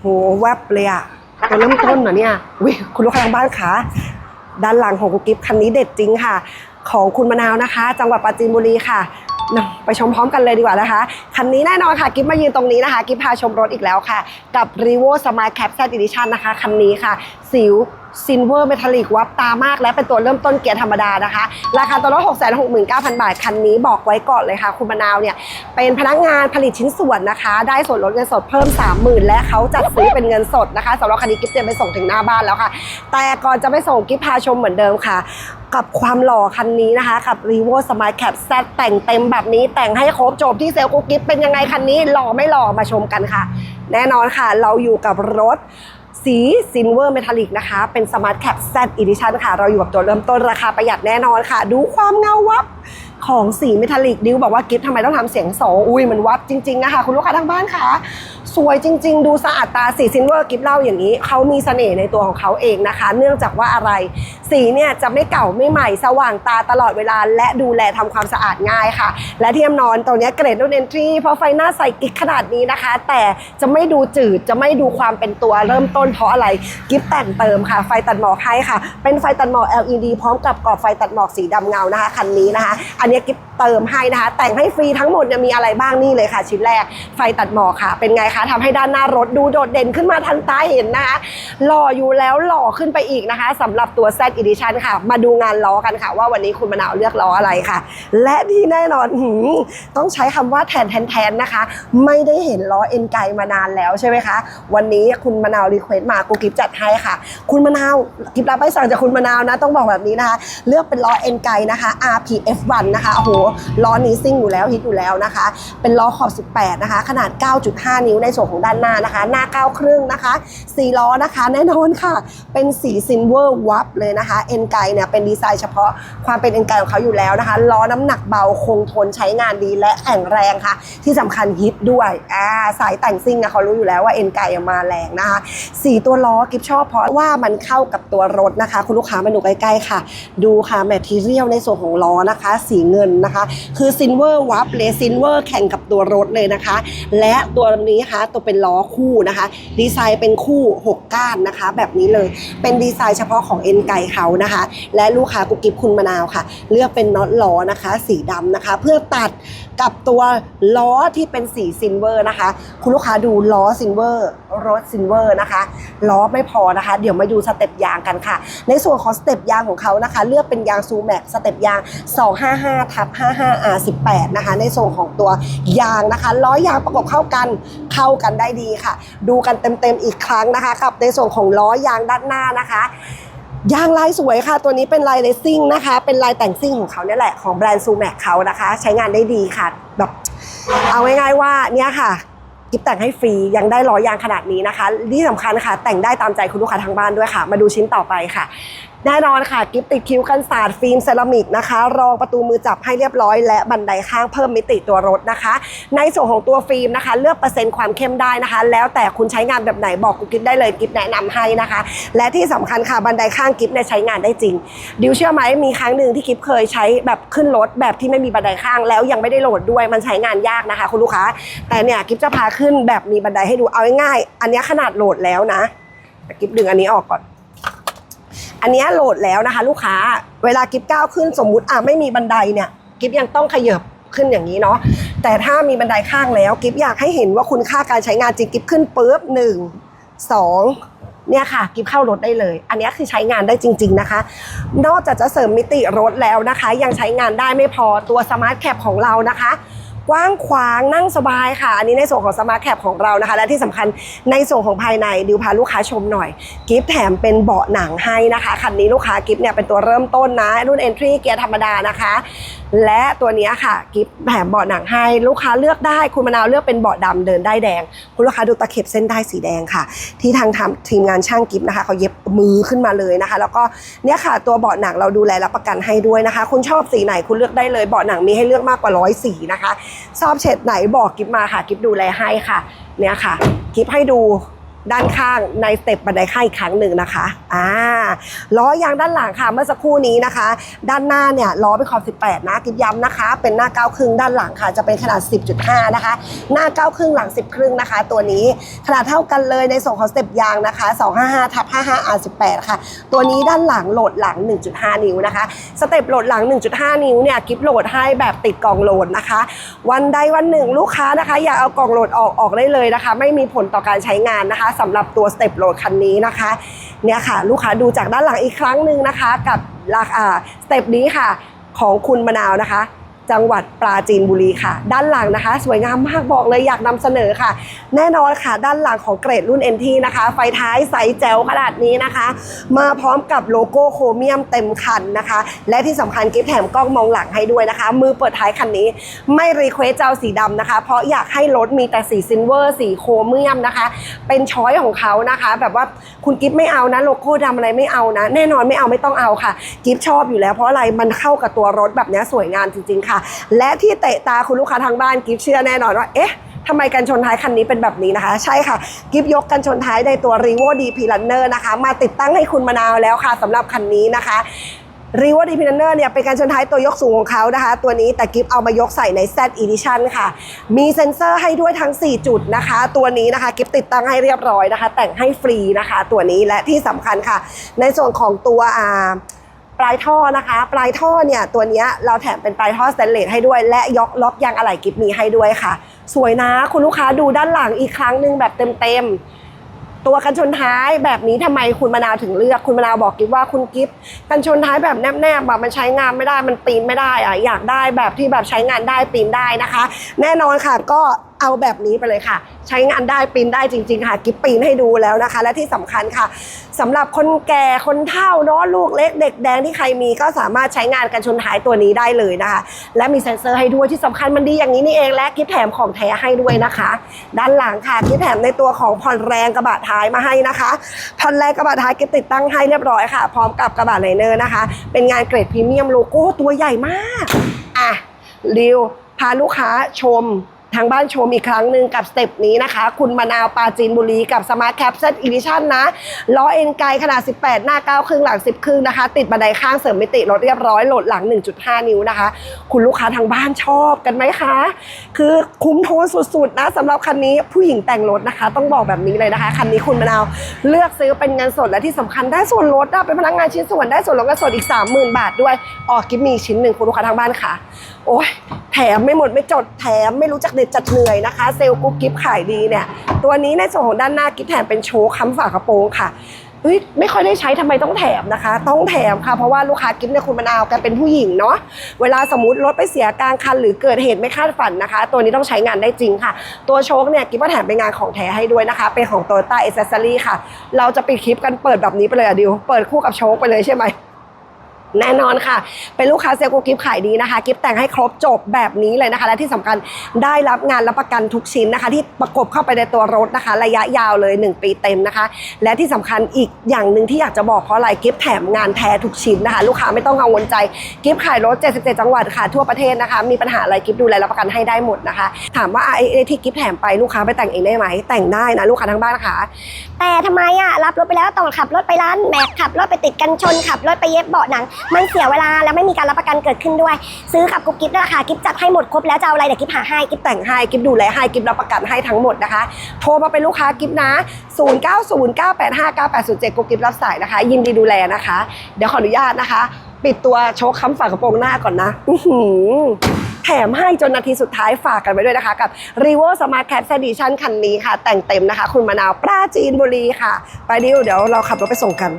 โหแวบเลยอะตัวเริ่มต้นเหรอเนี่ยวิคุณลูกค้าทางบ้านคะด้านหลังของคุณกิฟต์คันนี้เด็ดจริงค่ะ ของคุณมะนาวนะคะ จังหวัดปราจีนบุรีค่ะไปชมพร้อมกันเลยดีกว่านะคะ คันนี้แน่นอนค่ะกิฟต์มายืนตรงนี้นะคะ กิฟต์พาชมรถอีกแล้วค่ะ กับ r e v o Smart Cap Z Edition นะคะ คันนี้ค่ะ สิวซินเวอร์เมทัลลิกวับตามาก และเป็นตัวเริ่มต้นเกียร์ธรรมดานะคะ ราคาตัวละ6 6 9 0 0 0 บาท คันนี้บอกไว้ก่อนเลยค่ะ คุณมะนาวเนี่ย เป็นพนักงานผลิตชิ้นส่วนนะคะ ได้ส่วนลดเงินสดเพิ่ม 30,000 และเขาจัดซื้อเป็นเงินสดนะคะสำหรับคันนี้กิฟต์เตรียมไปส่งถึงหน้าบ้านแล้วค่ะ แต่ก่อนจะไปส่งกิฟต์พาชมเหมือนเดิมค่ะ กับความหล่อคันนี้นะคะ กับ r e v o Smart Cap Z แต่งเต็มแบบนี้แต่งให้ครบจบที่เซลล์กุ๊กกิฟต์เป็นยังไงคันนี้หล่อไม่หล่อมาชมกันค่ะ แน่นอนค่ะ เราอยู่กับรถ สีซิลเวอร์เมทัลลิกนะคะ เป็นสมาร์ทแคปแซดอีดิชันค่ะ เราอยู่กับตัวเริ่มต้นราคาประหยัดแน่นอนค่ะ ดูความเงาวับ ของสีเมทัลลิกดิวบอกว่ากิฟต์ทำไมต้องทำเสียงสองอุ้ยมันวับจริง ๆ นะคะ คุณลูกค้าทางบ้านคะสวยจริง ๆ ดูสะอาดตาสีซินเวอร์กิฟต์เล่าอย่างนี้ เขามีเสน่ห์ในตัวของเขาเองนะคะ เนื่องจากว่าอะไร สีเนี่ยจะไม่เก่าไม่ใหม่สว่างตาตลอดเวลา และดูแลทำความสะอาดง่ายค่ะ และที่แน่นอนตัวนี้เกรดโนเอนทรีเพราะไฟหน้าใสกิ๊กขนาดนี้นะคะ แต่จะไม่ดูจืดจะไม่ดูความเป็นตัวเริ่มต้นเพราะอะไรกิฟแต่งเติมค่ะ ไฟตัดหมอกให้ค่ะ เป็นไฟตัดหมอก LED พร้อมกับกรอบไฟตัดหมอกสีดำเงานะคะคันนี้นะคะ อันเนี้ยกิฟเติมให้นะคะ แต่งให้ฟรีทั้งหมดเนี่ยมีอะไรบ้างนี่เลยค่ะ ชิ้นแรกไฟตัดหมอกค่ะ เป็นไงคะทำให้ด้านหน้ารถดูโดดเด่นขึ้นมาทันตาเห็นนะคะหล่ออยู่แล้วหล่อขึ้นไปอีกนะคะสำหรับตัว Z Edition ค่ะ มาดูงานล้อกันค่ะ ว่าวันนี้คุณมะนาวเลือกล้ออะไรค่ะ และที่แน่นอนต้องใช้คำว่าแทนแทนแทนนะคะ ไม่ได้เห็นล้อเอ็นไกมานานแล้วใช่ไหมคะ วันนี้คุณมะนาวรีเควสต์มากูกิฟจัดให้ค่ะ คุณมะนาวกิฟรับไปสั่งจากคุณมะนาวนะ ต้องบอกแบบนี้นะคะ เลือกเป็นล้อเอ็นไกนะคะ RPF1 นะคะโอ้โหล้อนี้ซิ่งอยู่แล้วฮิตอยู่แล้วนะคะ เป็นล้อขอบ 18 นะคะ ขนาด 9.5 นิ้วในส่วนของด้านหน้านะคะ หน้า9ครึ่งนะคะสีล้อนะคะ แน่นอนค่ะ เป็นสีซินเวอร์วับเลยนะคะเอ็นไกเนี่ยเป็นดีไซน์เฉพาะความเป็นเอ็นไกของเขาอยู่แล้วนะคะล้อน้ำหนักเบาคงทนใช้งานดีและแข็งแรงค่ะ ที่สำคัญฮิตด้วยอ่าสายแต่งซิ่งอะเขารู้อยู่แล้วว่าเอ็นไกมาแรงนะคะสีตัวล้อกิฟชอบเพราะว่ามันเข้ากับตัวรถนะคะ คุณลูกค้ามาดูใกล้ๆค่ะ ดูค่ะแมททีเรียลในส่วนของล้อนะคะ สีเงินนะคะ คือซินเวอร์วับเลซินเวอร์แข่งกับตัวรถเลยนะคะ และตัวนี้นะคะตัวเป็นล้อคู่นะคะ ดีไซน์เป็นคู่ 6 ก้านนะคะ แบบนี้เลยเป็นดีไซน์เฉพาะของเอ็นไก่เขานะคะ และลูกค้ากุ๊กกิ๊บคุณมะนาวค่ะ เลือกเป็นน็อตล้อนะคะ สีดำนะคะ เพื่อตัดกับตัวล้อที่เป็นสีซินเวอร์นะคะ คุณลูกค้าดูล้อซินเวอร์รถซินเวอร์นะคะล้อไม่พอนะคะ เดี๋ยวมาดูสเต็ปยางกันค่ะ ในส่วนของสเต็ปยางของเขานะคะ เลือกเป็นยางซูแม็กสเต็ปยาง 255ทับ 55 R18 นะคะ ในส่วนของตัวยางนะคะล้อยางประกบเข้ากันเข้ากันได้ดีค่ะ ดูกันเต็มๆอีกครั้งนะคะกับในส่วนของล้อยางด้านหน้านะคะยางลายสวยค่ะ ตัวนี้เป็นลายเลสซิ่งนะคะ เป็นลายแต่งซิ่งของเขาเนี่ยแหละของแบรนด์ซูแม็กเขานะคะ ใช้งานได้ดีค่ะแบบเอาง่ายๆว่าเนี่ยค่ะกิฟแต่งให้ฟรียังได้ล้อยางขนาดนี้นะคะที่สำคัญค่ะ แต่งได้ตามใจคุณลูกค้าทางบ้านด้วยค่ะ มาดูชิ้นต่อไปค่ะแน่นอนค่ะกิฟติดคิ้วกันศาสตร์ฟิล์มเซรามิกนะคะ รองประตูมือจับให้เรียบร้อย และบันไดข้างเพิ่มมิติตัวรถนะคะ ในส่วนของตัวฟิล์มนะคะ เลือกเปอร์เซ็นต์ความเข้มได้นะคะ แล้วแต่คุณใช้งานแบบไหนบอกกูกิฟได้เลยกิฟแนะนำให้นะคะ และที่สำคัญค่ะบันไดข้างกิฟเนี่ยใช้งานได้จริง ดิวเชื่อไหมมีครั้งหนึ่งที่กิฟเคยใช้แบบขึ้นรถแบบที่ไม่มีบันไดข้างแล้วยังไม่ได้โหลดด้วยมันใช้งานยากนะคะ คุณลูกค้า แต่เนี่ยกิฟจะพาขึ้นแบบมีบันไดให้ดูเอาง่ายๆอันนี้ขนาดโหลดแล้วนะกิฟดึงอันนี้ออกก่อน อันนี้โหลดแล้วนะคะ ลูกค้าเวลากิฟก้าวขึ้นสมมุติอะไม่มีบันไดเนี่ยกิฟยังต้องขยับขึ้นอย่างนี้เนาะแต่ถ้ามีบันไดข้างแล้วกิฟอยากให้เห็นว่าคุณค่าการใช้งานจริงกิฟขึ้นปุ๊บหนึ่งสองเนี่ยค่ะกิฟเข้ารถได้เลย อันนี้คือใช้งานได้จริง ๆนะคะ นอกจากจะเสริมมิติรถแล้วนะคะ ยังใช้งานได้ไม่พอตัวสมาร์ทแคปของเรานะคะ กว้างขวางนั่งสบายค่ะ อันนี้ในส่วนของสมาร์ทแคปของเรานะคะ และที่สำคัญในส่วนของภายในดิวพาลูกค้าชมหน่อย กิฟต์แถมเป็นเบาะหนังให้นะคะคันนี้ลูกค้ากิฟต์เนี่ยเป็นตัวเริ่มต้นนะ รุ่น Entry เกียร์ธรรมดานะคะ และตัวนี้ค่ะ กิฟต์แถมเบาะหนังให้ลูกค้าเลือกได้คุณมะนาวเลือกเป็นเบาะดำเดินได้แดง คุณลูกค้าดูตะเข็บเส้นได้สีแดงค่ะ ที่ทางทำทีมงานช่างกิฟต์นะคะเขาเย็บมือขึ้นมาเลยนะคะ แล้วก็เนี่ยค่ะตัวเบาะหนังเราดูแลรับประกันให้ด้วยนะคะ คุณชอบสีไหนคุณเลือกได้เลยเบาะหนังมีให้เลือกมากกว่าร้อยสีนะคะชอบเฉดไหนบอกกิฟต์มาค่ะ กิฟต์ดูแลให้ค่ะ เนี่ยค่ะ กิฟต์ให้ดู ด้านข้างในสเต็ปบันไดข้างอีกครั้งหนึ่งนะคะอ่าล้อยางด้านหลังค่ะเมื่อสักครู่นี้นะคะ ด้านหน้าเนี่ยล้อเป็นขอบ 18 นะกิบย้ำนะคะ เป็นหน้า9ครึ่งด้านหลังค่ะจะเป็นขนาด 10.5 นะคะ หน้า9ครึ่งหลัง 10 ครึ่งนะคะ ตัวนี้ขนาดเท่ากันเลยในส่วนของสเต็ปยางนะคะ 255ทับ55 R18 ค่ะ ตัวนี้ด้านหลังโหลดหลัง 1.5 นิ้วนะคะสเต็ปโหลดหลัง 1.5 นิ้วเนี่ยกิฟโหลดให้แบบติดกล่องโหลดนะคะ วันใดวันหนึ่งลูกค้านะคะ อยากเอากล่องโหลดออกออกได้เลยนะคะ ไม่มีผลต่อการใช้งานนะคะสำหรับตัวสเต็ปโหลดคันนี้นะคะเนี่ยค่ะลูกค้าดูจากด้านหลังอีกครั้งหนึ่งนะคะ กับราคาสเต็ปนี้ค่ะของคุณมะนาวนะคะ จังหวัดปราจีนบุรีค่ะ ด้านหลังนะคะ สวยงามมากบอกเลยอยากนำเสนอค่ะ แน่นอนค่ะ ด้านหลังของเกรดรุ่น NT นะคะ ไฟท้ายใสแจ๋วขนาดนี้นะคะ มาพร้อมกับโลโก้โครเมียมเต็มคันนะคะ และที่สำคัญกิฟแถมกล้องมองหลังให้ด้วยนะคะ มือเปิดท้ายคันนี้ ไม่รีเควสเจ้าสีดำนะคะ เพราะอยากให้รถมีแต่สีซิลเวอร์สีโครเมียมนะคะ เป็นช้อยของเขานะคะ แบบว่าคุณกิฟไม่เอานะโลโก้ดำอะไรไม่เอานะ แน่นอนไม่เอาไม่ต้องเอาค่ะ กิฟชอบอยู่แล้วเพราะอะไรมันเข้ากับตัวรถแบบนี้สวยงามจริงๆค่ะและที่เตะตาคุณลูกค้าทางบ้านกิฟเชื่อแน่นอนว่า เอ๊ะทำไมกันชนท้ายคันนี้เป็นแบบนี้นะคะ ใช่ค่ะ กิฟยกกันชนท้ายในตัว r e v o DP Runner นะคะ มาติดตั้งให้คุณมะนาวแล้วค่ะสำหรับคันนี้นะคะรีวอร์ดีพินเนอร์เนี่ยเป็นการชนท้ายตัวยกสูงของเขานะคะ ตัวนี้แต่กิฟเอามายกใส่ใน Z Edition ค่ะ มีเซ็นเซอร์ให้ด้วยทั้ง 4 จุดนะคะ ตัวนี้นะคะกิฟติดตั้งให้เรียบร้อยนะคะ แต่งให้ฟรีนะคะ ตัวนี้และที่สำคัญค่ะ ในส่วนของตัวอ่า ปลายท่อนะคะ ปลายท่อเนี่ยตัวเนี้ยเราแถมเป็นปลายท่อสแตนเลสให้ด้วย และยกล็อกยางอะไหล่กิฟมีให้ด้วยค่ะ สวยนะคุณลูกค้าดูด้านหลังอีกครั้งหนึ่งแบบเต็มๆ ตัวกันชนท้ายแบบนี้ทำไมคุณมะนาวถึงเลือกคุณมะนาวบอกกิฟว่าคุณกิฟกันชนท้ายแบบแนบๆแบบมันใช้งานไม่ได้มันปีนไม่ได้อะอยากได้แบบที่แบบใช้งานได้ปีนได้นะคะ แน่นอนค่ะก็ เอาแบบนี้ไปเลยค่ะ ใช้งานได้ปีนได้จริง ๆ ค่ะ กิฟปีนให้ดูแล้วนะคะ และที่สำคัญค่ะสำหรับคนแก่คนเฒ่าเนาะลูกเล็กเด็กแดงที่ใครมีก็สามารถใช้งานกันชนท้ายตัวนี้ได้เลยนะคะ และมีเซ็นเซอร์ให้ด้วยที่สำคัญมันดีอย่างนี้นี่เองและกิฟแถมของแท้ให้ด้วยนะคะ ด้านหลังค่ะกิฟแถมในตัวของผ่อนแรงกระบะท้ายมาให้นะคะผ่อนแรงกระบะท้ายกิฟติดตั้งให้เรียบร้อยค่ะ พร้อมกับกระบะไลเนอร์นะคะ เป็นงานเกรดพรีเมียมโลโก้ตัวใหญ่มากอะริวพาลูกค้าชม ทางบ้านชมอีกครั้งหนึ่งกับสเต็ปนี้นะคะ คุณมะนาวปาจีนบุรีกับสมาร์ทแคปเซตอีดิชั่นนะล้อเอ็นไกลขนาด 18 หน้า 9 ครึ่งหลัง 10 ครึ่งนะคะ ติดบันไดข้างเสริมมิติรถเรียบร้อยโหลดหลัง 1.5 นิ้วนะคะ คุณลูกค้าทางบ้านชอบกันไหมคะ คือคุ้มโทนสุดๆนะสำหรับคันนี้ผู้หญิงแต่งรถนะคะ ต้องบอกแบบนี้เลยนะคะ คันนี้คุณมะนาวเลือกซื้อเป็นเงินสดและที่สำคัญได้ส่วนลดอะเป็นพนักงานชิ้นส่วนได้ส่วนลดเงินสดอีก 30,000 บาทด้วยออกกิฟต์มีชิ้นหนึ่งคุณลูกค้าทางบ้านค่ะ โอ้ยแถมไม่หมดไม่จดแถมไม่รู้จักเด็ดจัดเหนื่อยนะคะ เซลล์กุ๊กกิฟขายดีเนี่ย ตัวนี้ในส่วนของด้านหน้ากิฟแถมเป็นโชว์ค้ำฝากระโปรงค่ะเฮ้ยไม่ค่อยได้ใช้ทำไมต้องแถมนะคะ ต้องแถมค่ะเพราะว่าลูกค้ากิฟเนี่ยคุณมะนาวแกเป็นผู้หญิงเนาะเวลาสมมติรถไปเสียกลางคันหรือเกิดเหตุไม่คาดฝันนะคะ ตัวนี้ต้องใช้งานได้จริงค่ะ ตัวโชคเนี่ยกิฟว่าแถมเป็นงานของแท้ให้ด้วยนะคะ เป็นของ t o y ต้าเอเซอรี่ค่ะ เราจะปิดคลิปกันเปิดแบบนี้ไปเลยอะดิวเปิดคู่กับโชคไปเลยใช่ไหม แน่นอนค่ะ เป็นลูกค้าเซลล์กูกิฟขายดีนะคะ กิฟแต่งให้ครบจบแบบนี้เลยนะคะ และที่สำคัญได้รับงานรับประกันทุกชิ้นนะคะ ที่ประกบเข้าไปในตัวรถนะคะ ระยะยาวเลย 1 ปีเต็มนะคะ และที่สำคัญอีกอย่างหนึ่งที่อยากจะบอกเพราะอะไรกิฟแถมงานแท้ทุกชิ้นนะคะ ลูกค้าไม่ต้องกังวลใจ กิฟขายรถ 77 จังหวัดค่ะ ทั่วประเทศนะคะ มีปัญหาอะไรกิฟดูแลรับประกันให้ได้หมดนะคะ ถามว่าไอ้ที่กิฟแถมไปลูกค้าไปแต่งเองได้ไหมแต่งได้นะลูกค้าทั้งบ้านค่ะ แต่ทำไมอะรับรถไปแล้วต้องขับรถไปร้านแม็กขับรถไปติดกันชนขับรถไปเย็บเบาะหนังมันเสียเวลาแล้วไม่มีการรับประกันเกิดขึ้นด้วย ซื้อกับกุ๊กกิ๊บนะคะกิ๊บจัดให้หมดครบแล้วจะเอาอะไรเดี๋ยวกิ๊บหาให้กิฟแต่งให้กิฟดูแลให้กิฟรับประกันให้ทั้งหมดนะคะ โทรมาเป็นลูกค้ากิฟนะ 0909859807กูกิฟรับสายนะคะ ยินดีดูแลนะคะ เดี๋ยวขออนุญาตนะคะ ปิดตัวโชคค้ำฝากระโปรงหน้าก่อนนะแถมให้จนนาทีสุดท้ายฝากกันไว้ด้วยนะคะ กับ r e v o Smart Cat Edition คันนี้ค่ะ แต่งเต็มนะคะ คุณมะนาวปราจีนบุรีค่ะ ไปดิวเดี๋ยวเราขับรถไปส่งกัน